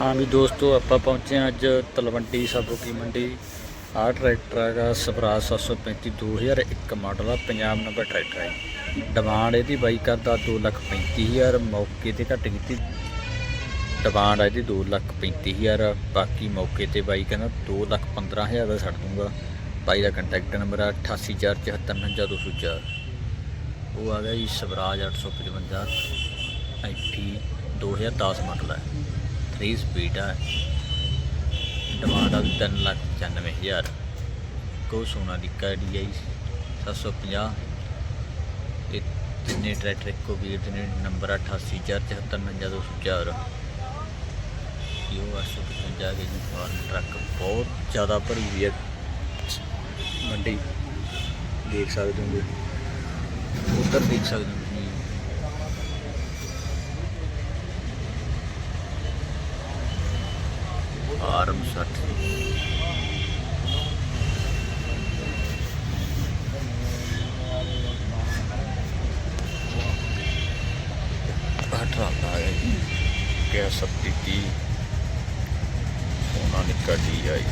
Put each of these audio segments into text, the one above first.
ਹਾਂ ਵੀ ਦੋਸਤੋ, ਆਪਾਂ ਪਹੁੰਚੇ ਹਾਂ ਅੱਜ ਤਲਵੰਡੀ ਸਾਬੋ ਕੀ ਮੰਡੀ। ਆਹ ਟਰੈਕਟਰ ਹੈਗਾ ਸਵਰਾਜ 735 2001 ਮਾਡਲ ਆ, ਪੰਜਾਬ ਨੰਬਰ ਟਰੈਕਟਰ ਹੈ ਡਿਮਾਂਡ ਇਹਦੀ ਬਾਈ ਕਰਦਾ 235000 ਮੌਕੇ ਤੇ ਘੱਟ ਕੀਤੀ। ਡਿਮਾਂਡ ਹੈ ਇਹਦੀ 235000 ਬਾਕੀ ਮੌਕੇ ਤੇ ਬਾਈ ਕਹਿੰਦਾ 215000 ਦਾ ਛੱਡ ਦੂੰਗਾ। ਬਾਈ ਦਾ ਕੰਟੈਕਟ ਨੰਬਰ ਆ 8847499204 ਉਹ ਆ ਗਿਆ ਜੀ ਸਵਰਾਜ 855 ਆਈਟੀ 2010 ਮਾਡਲ ਹੈ 3 ਸਪੀਡ ਹੈ ਡਿਮਾਂਡ ਆ 395000 ਕੋ ਸੋਨਾ ਦੀ ਕਾਡੀ ਆਈ 750 ਇਹ ਤਿੰਨੇ ਟਰੈਕਟਰ ਇੱਕੋ ਵੀਰ ਦੇ ਨੇ, ਨੰਬਰ 8847499204 ਇਹ 855 ਕੇ ਜੀ ਫਾਰਮ ਟਰੱਕ। ਬਹੁਤ ਜ਼ਿਆਦਾ ਭਰੀ ਹੋਈ ਹੈ ਮੰਡੀ। ਦੇਖ ਸਕਦੇ ਹੋ ਉੱਧਰ ਦੇਖ ਸਕਦੇ ਹੋ ਤੁਸੀਂ ਆਰਮ 60 ਬਾਟਰਾ ਆ ਗਿਆ ਜੀ ਗੈਸ 30 ਸੋਨਾ ਨਿੱਕਾ D I.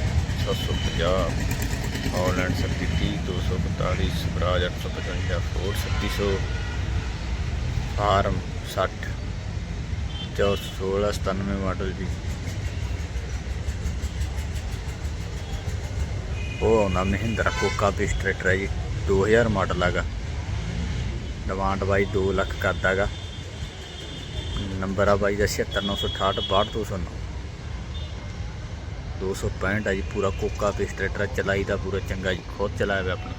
750 Holland 30 242 Swaraj 855 Ford 3700 farm 60 ਜੋ 16 97 ਮਾਡਲ ਜੀ ਉਹ ਨਾ ਮਹਿੰਦਰਾ ਕੋਕਾ ਪਿਸਟ ਟਰੈਕਟਰ ਹੈ ਜੀ 2000 ਮਾਡਲ ਹੈਗਾ। ਡਿਮਾਂਡ ਬਾਈ 2 ਲੱਖ ਕਰਦਾਗਾ ਨੰਬਰ ਆ ਬਾਈ ਦਾ 76968 62209 265 ਆ ਜੀ, ਪੂਰਾ ਕੋਕਾ ਪਿਸਟ ਟਰੈਕਟਰ ਚਲਾਈ ਦਾ ਪੂਰਾ ਚੰਗਾ ਜੀ, ਖੁਦ ਚਲਾਇਆ ਹੋਇਆ ਆਪਣਾ।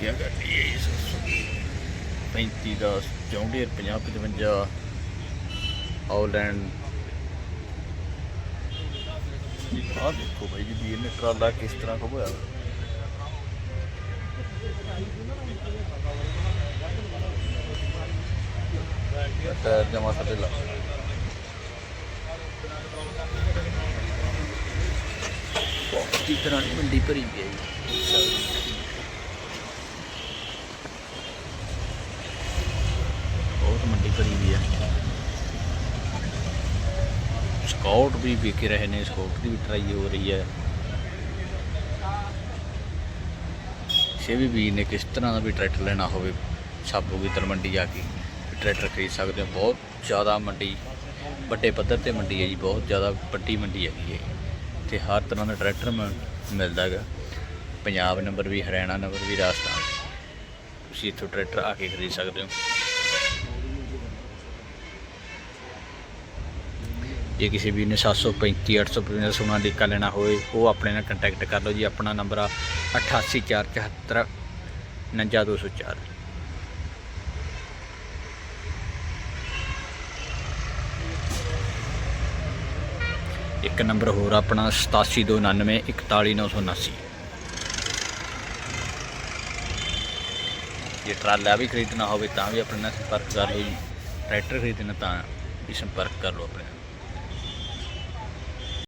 ਕੀ ਗੱਡੀ ਹੈ ਇਸ 35 ਦਾ 64 50 55 ਆਲੈਂਡ ਆਹ ਦੇਖੋ ਭਾਈ ਜੀ ਵੀਰ ਨੇ ਟਰਾਲਾ ਕਿਸ ਤਰ੍ਹਾਂ ਘੁਮਾਇਆ ਟਾਇਰ ਜਮਾ ਸਾਡੇ ਲਾ ਬਹੁਤ ਹੀ ਤਰ੍ਹਾਂ ਦੀ ਮੰਡੀ ਭਰੀ ਪਈ ਹੈ ਜੀ ਬਹੁਤ ਮੰਡੀ ਭਰੀ ਵੀ ਹੈ ਸਕਾਊਟ ਵੀ ਵਿਕ ਰਹੇ ਨੇ ਸਕਾਊਟ ਦੀ ਵੀ ਟਰਾਈ ਹੋ ਰਹੀ ਹੈ। ਕਿਸੇ ਵੀ ਵੀਰ ਨੇ ਕਿਸ ਤਰ੍ਹਾਂ ਦਾ ਵੀ ਟਰੈਕਟਰ ਲੈਣਾ ਹੋਵੇ ਸਾਬੋ ਦੀ ਮੰਡੀ ਜਾ ਕੇ। ਟਰੈਕਟਰ ਖਰੀਦ ਸਕਦੇ ਹੋ, ਬਹੁਤ ਜ਼ਿਆਦਾ ਮੰਡੀ, ਵੱਡੇ ਪੱਧਰ ਤੇ ਮੰਡੀ ਹੈ ਜੀ, ਬਹੁਤ ਜ਼ਿਆਦਾ ਵੱਡੀ ਮੰਡੀ ਹੈਗੀ ਹੈ ਤੇ ਹਰ ਤਰ੍ਹਾਂ ਦਾ ਟਰੈਕਟਰ ਮ- ਮਿਲਦਾ ਹੈਗਾ। ਪੰਜਾਬ ਨੰਬਰ ਵੀ, ਹਰਿਆਣਾ ਨੰਬਰ ਵੀ, ਰਾਜਸਥਾਨ। ਤੁਸੀਂ ਇੱਥੋਂ ਟਰੈਕਟਰ ਆ ਕੇ ਖਰੀਦ ਸਕਦੇ ਹੋ। ਜੇ ਕਿਸੇ ਵੀਰ ਨੇ 735 855 ਸੋਨਾਲੀਕਾ ਲੈਣਾ ਹੋਵੇ, ਉਹ ਆਪਣੇ ਨਾਲ ਕੰਟੈਕਟ ਕਰ ਲਓ ਜੀ। ਆਪਣਾ ਨੰਬਰ ਆ 88474 99204 ਇੱਕ ਨੰਬਰ ਹੋਰ ਆਪਣਾ 8729 41979 ਜੇ ਟਰਾਲਾ ਵੀ ਖਰੀਦਣਾ ਹੋਵੇ ਤਾਂ ਵੀ ਆਪਣੇ ਨਾਲ ਸੰਪਰਕ ਕਰ ਲਓ ਜੀ। ਟਰੈਕਟਰ ਖਰੀਦਣਾ ਤਾਂ ਵੀ ਸੰਪਰਕ ਕਰ ਲਓ ਆਪਣੇ ਨਾਲ।